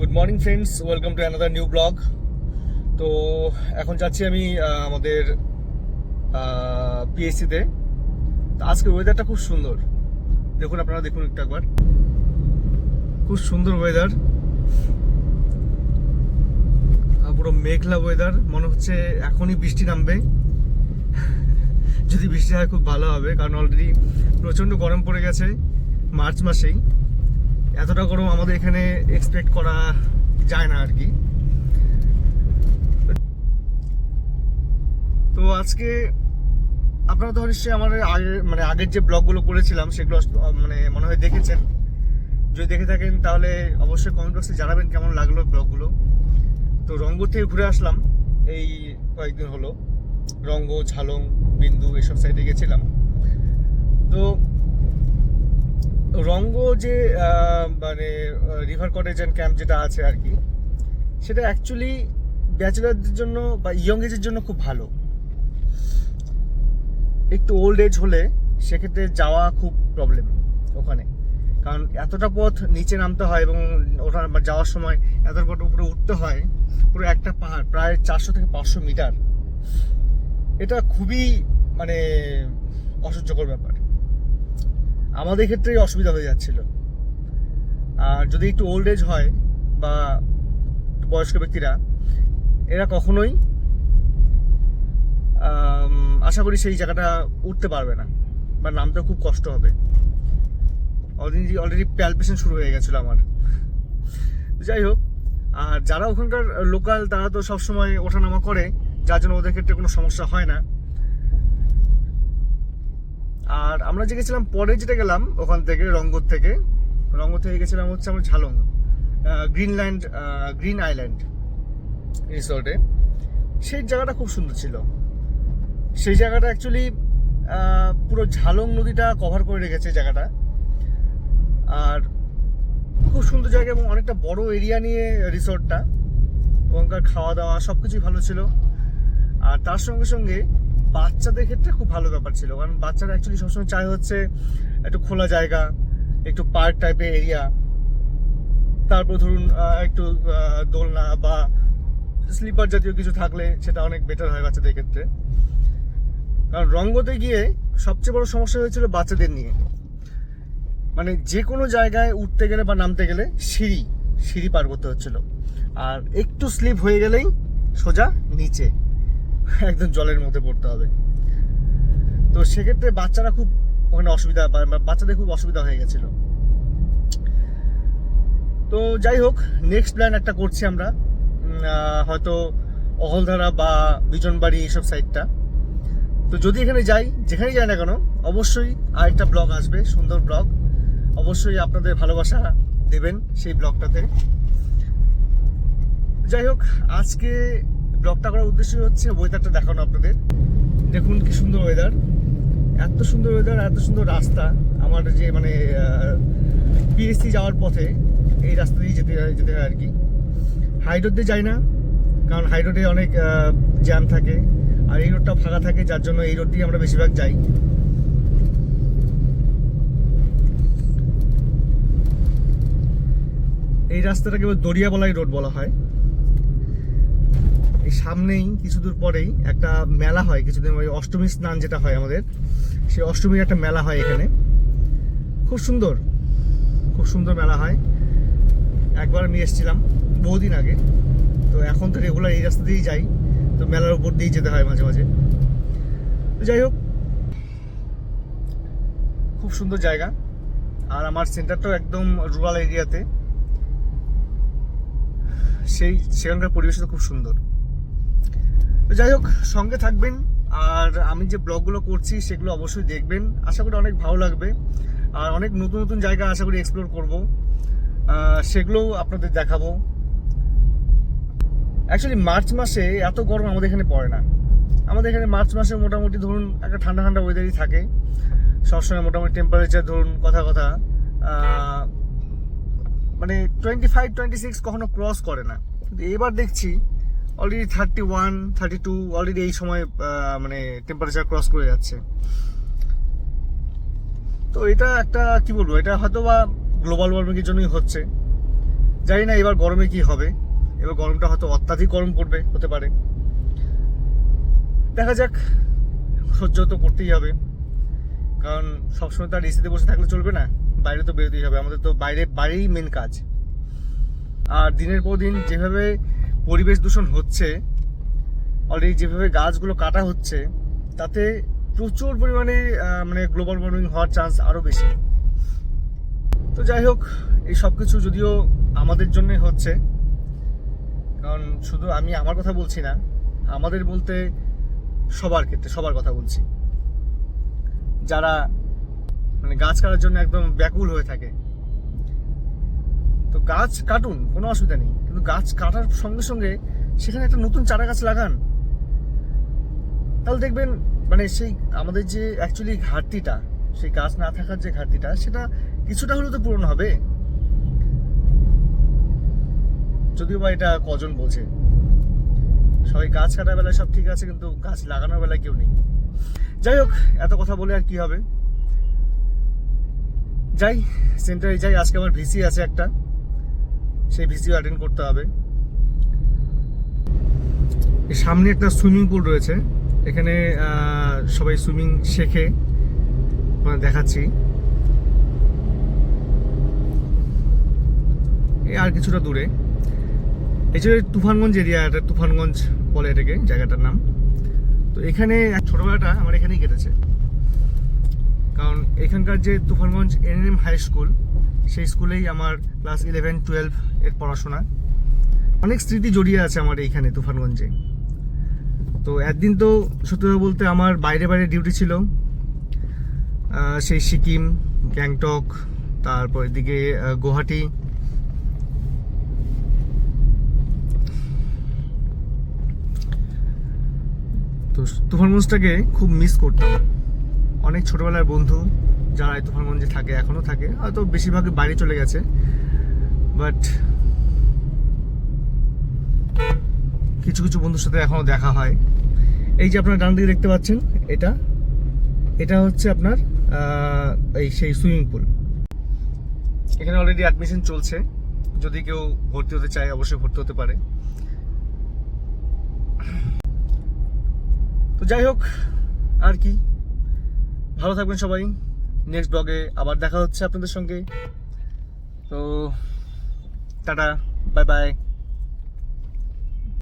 Good morning friends welcome to another new blog তো এখন যাচ্ছি আমি আমাদের পিএসসিতে তো। আজকে ওয়েদারটা খুব সুন্দর। দেখুন আপনারা, দেখুন একটু একবার। খুব সুন্দর ওয়েদার পুরো মেঘলা ওয়েদার মনে হচ্ছে এখনই বৃষ্টি নামবে। যদি বৃষ্টি হয়, খুব ভালো হবে। কারণ অলরেডি প্রচণ্ড গরম পড়ে গেছে মার্চ মাসেই। এতটা গরম আমাদের এখানে এক্সপেক্ট করা যায় না আর কি। তো আজকে আপনারা তো নিশ্চয়ই আমার আগে মানে আগের যে ব্লগগুলো করেছিলাম, সেগুলো মানে মনে হয় দেখেছেন। যদি দেখে থাকেন, তাহলে অবশ্যই কমেন্ট বক্সে জানাবেন কেমন লাগল ব্লগগুলো। তো রঙ্গ থেকে ঘুরে আসলাম, এই কয়েকদিন হলো। রঙ্গ, ঝালং, বিন্দু, এসব সাইডে গেছিলাম। তো রঙ্গ যে মানে রিভার কটেজ অ্যান্ড ক্যাম্প যেটা আছে আর কি, সেটা অ্যাকচুয়ালি ব্যাচেলারদের জন্য বা ইয়ং এজের জন্য খুব ভালো। একটু ওল্ড এজ হলে সেক্ষেত্রে যাওয়া খুব প্রবলেম ওখানে। কারণ এতটা পথ নিচে নামতে হয় এবং ওটা যাওয়ার সময় এতটা পথ উপরে উঠতে হয়, পুরো একটা পাহাড়, প্রায় চারশো থেকে পাঁচশো মিটার। এটা খুবই মানে অসহ্যকর ব্যাপার। আমাদের ক্ষেত্রেই অসুবিধা হয়ে যাচ্ছিল। আর যদি একটু ওল্ড এজ হয় বা বয়স্ক ব্যক্তিরা, এরা কখনোই আশা করি সেই জায়গাটা উঠতে পারবে না বা নামতে খুব কষ্ট হবে। অলরেডি অলরেডি প্যালপেশন শুরু হয়ে গেছিল আমার। যাই হোক, আর যারা ওখানকার লোকাল তারা তো সবসময় ওঠানামা করে, যার জন্য ওদের ক্ষেত্রে কোনো সমস্যা হয় না। আর আমরা যে গেছিলাম পরে যেটা গেলাম ওখান থেকে রঙ্গর থেকে রঙ্গ থেকে গেছিলাম হচ্ছে আমরা ঝালং গ্রিনল্যান্ড গ্রিন আইল্যান্ড রিসোর্টে সেই জায়গাটা খুব সুন্দর ছিল। সেই জায়গাটা অ্যাকচুয়ালি পুরো ঝালং নদীটা কভার করে রেখেছে জায়গাটা। আর খুব সুন্দর জায়গা এবং অনেকটা বড় এরিয়া নিয়ে রিসোর্টটা ওখানকার খাওয়া দাওয়া সব কিছুই ভালো ছিল। আর তার সঙ্গে সঙ্গে বাচ্চাদের ক্ষেত্রে খুব ভালো ব্যাপার ছিল। কারণ বাচ্চারা অ্যাকচুয়ালি সবসময় চায় হচ্ছে একটু খোলা জায়গা, একটু পার্ক টাইপের এরিয়া তারপর ধরুন একটু দোলনা বা স্লিপার জাতীয় কিছু থাকলে সেটা অনেক বেটার হয় বাচ্চাদের ক্ষেত্রে। কারণ রঙ্গতে গিয়ে সবচেয়ে বড় সমস্যা হয়েছিল বাচ্চাদের নিয়ে। মানে যে কোনো জায়গায় উঠতে গেলে বা নামতে গেলে সিঁড়ি সিঁড়ি পার করতে হচ্ছিল। আর একটু স্লিপ হয়ে গেলেই সোজা নিচে। একদম জলের মধ্যে পড়তে হবে। তো সেক্ষেত্রে বাচ্চারা খুব ওখানে অসুবিধা বাচ্চাদের খুব অসুবিধা হয়ে গেছিল। তো যাই হোক নেক্সট প্ল্যান একটা করছি আমরা। হয়তো অহলধারা বা বিজনবাড়ি এইসব সাইডটা তো যদি এখানে যাই, যেখানেই যাই না কেন, অবশ্যই আরেকটা ব্লগ আসবে, সুন্দর ব্লগ অবশ্যই আপনাদের ভালোবাসা দেবেন সেই ব্লগটাতে যাই হোক, আজকে ব্লগটা করার উদ্দেশ্য হচ্ছে ওয়েদারটা দেখানো আপনাদের। দেখুন কি সুন্দর ওয়েদার এত সুন্দর ওয়েদার এত সুন্দর রাস্তা। আমার যে মানে পিএসসি যাওয়ার পথে এই রাস্তা দিয়ে যেতে যেতে হয় আর কি। হাই রোড দিয়ে যাই না, কারণ হাই রোডে অনেক জ্যাম থাকে। আর এই রোডটা ফাঁকা থাকে, যার জন্য এই রোড দিয়ে আমরা বেশিরভাগ যাই। এই রাস্তাটাকে দরিয়াবলাই রোড বলা হয়। এই সামনেই কিছু দূর পরেই একটা মেলা হয়, কিছুদিন ওই অষ্টমী স্নান যেটা হয় আমাদের, সেই অষ্টমীর একটা মেলা হয় এখানে। খুব সুন্দর খুব সুন্দর মেলা হয়। একবার আমি এসেছিলাম বহুদিন আগে, তো এখন তো রেগুলার এই রাস্তা দিয়েই যাই, তো মেলার উপর দিয়েই যেতে হয় মাঝে মাঝে। তো যাই হোক, খুব সুন্দর জায়গা। আর আমার সেন্টারটাও একদম রুরাল এরিয়াতে সেই, সেখানকার পরিবেশটা খুব সুন্দর। যাই হোক, সঙ্গে থাকবেন। আর আমি যে ব্লগগুলো করছি, সেগুলো অবশ্যই দেখবেন। আশা করি অনেক ভালো লাগবে। আর অনেক নতুন নতুন জায়গা আশা করি এক্সপ্লোর করব। সেগুলোও আপনাদের দেখাবো। অ্যাকচুয়ালি মার্চ মাসে এত গরম আমাদের এখানে পড়ে না। আমাদের এখানে মার্চ মাসে মোটামুটি ধরুন একটা ঠান্ডা ঠান্ডা ওয়েদারই থাকে। সবসময় মোটামুটি টেম্পারেচার ধরুন, কথা কথা। মানে টোয়েন্টি ফাইভ টোয়েন্টি সিক্স কখনো ক্রস করে না। কিন্তু এবার দেখছি already thirty one thirty two already এই সময় মানে টেম্পারেচার ক্রস করে যাচ্ছে। তো এটা একটা, কি বলব, এটা হয়তো বা গ্লোবাল ওয়ার্মিংয়ের জন্যই হচ্ছে। জানি না এবার গরমে কি হবে। এবার গরমটা হয়তো অত্যাধিক গরম পড়বে, হতে পারে। দেখা যাক, সহ্য তো করতেই হবে। কারণ সবসময় তো আর এসিতে বসে থাকলে চলবে না, বাইরে তো বেরোতেই হবে। আমাদের তো বাইরে বাইরেই মেন কাজ। আর দিনের পর দিন যেভাবে পরিবেশ দূষণ হচ্ছে অলরেডি যেভাবে গাছগুলো কাটা হচ্ছে, তাতে প্রচুর পরিমাণে মানে গ্লোবাল ওয়ার্মিং হওয়ার চান্স আরও বেশি। তো যাই হোক, এই সব কিছু যদিও আমাদের জন্যই হচ্ছে, কারণ শুধু আমি আমার কথা বলছি না, আমাদের বলতে সবার ক্ষেত্রে, সবার কথা বলছি। যারা মানে গাছ কাটার জন্য একদম ব্যাকুল হয়ে থাকে তো গাছ কাটুন, কোনো অসুবিধা নেই। কিন্তু গাছ কাটার সঙ্গে সঙ্গে সেখানে একটা নতুন চারা গাছ লাগান। তাহলে দেখবেন মানে সেই আমাদের যে অ্যাকচুয়ালি ঘাটতিটা, সেই গাছ না থাকার যে ঘাটতিটা, সেটা কিছুটা হলেও তো পূরণ হবে। যদিও বা এটা কজন বোঝে। সবাই গাছ কাটার বেলায় সব ঠিক আছে, কিন্তু গাছ লাগানোর বেলায় কেউ নেই। যাই হোক, এত কথা বলে আর কি হবে? যাই, সেন্টারে যাই, আজকে আমার ভিসি আছে একটা। সেই ভিসিও অ্যাটেন্ড করতে হবে। সামনে একটা সুইমিং পুল রয়েছে। এখানে সবাই সুইমিং শেখে। দেখাচ্ছি। আর কিছুটা দূরে। এই যে তুফানগঞ্জ এরিয়া এটা তুফানগঞ্জ বলে এটাকে, জায়গাটার নাম। তো এখানে ছোটবেলাটা আমার এখানেই কেটেছে। কারণ এখানকার যে Tufanganj N M high school সেই স্কুলেই আমার ক্লাস ইলেভেন টুয়েলভ এর পড়াশোনা। অনেক স্মৃতি জড়িয়ে আছে আমার এইখানে, তুফানগঞ্জে। তো একদিন তো, সত্যি বলতে আমার বাইরে বাইরে ডিউটি ছিল। সেই সিকিম, গ্যাংটক, তারপর এদিকে গুয়াহাটি। তো তুফানগঞ্জটাকে খুব মিস করতাম। অনেক ছোটবেলার বন্ধু। যারা এই তুফানগঞ্জে থাকে, এখনও থাকে, হয়তো বেশিরভাগ বাইরে চলে গেছে। বাট কিছু কিছু বন্ধুর সাথে এখনও দেখা হয়। এই যে আপনার ডান দিকে দেখতে পাচ্ছেন, এটা এটা হচ্ছে আপনার এই সেই সুইমিং পুল। এখানে অলরেডি অ্যাডমিশন চলছে। যদি কেউ ভর্তি হতে চায়, অবশ্যই ভর্তি হতে পারে। তো যাই হোক, আর কি। ভালো থাকবেন সবাই। নেক্সট ব্লগে আবার দেখা হচ্ছে আপনাদের সঙ্গে। তো টাটা বাই বাই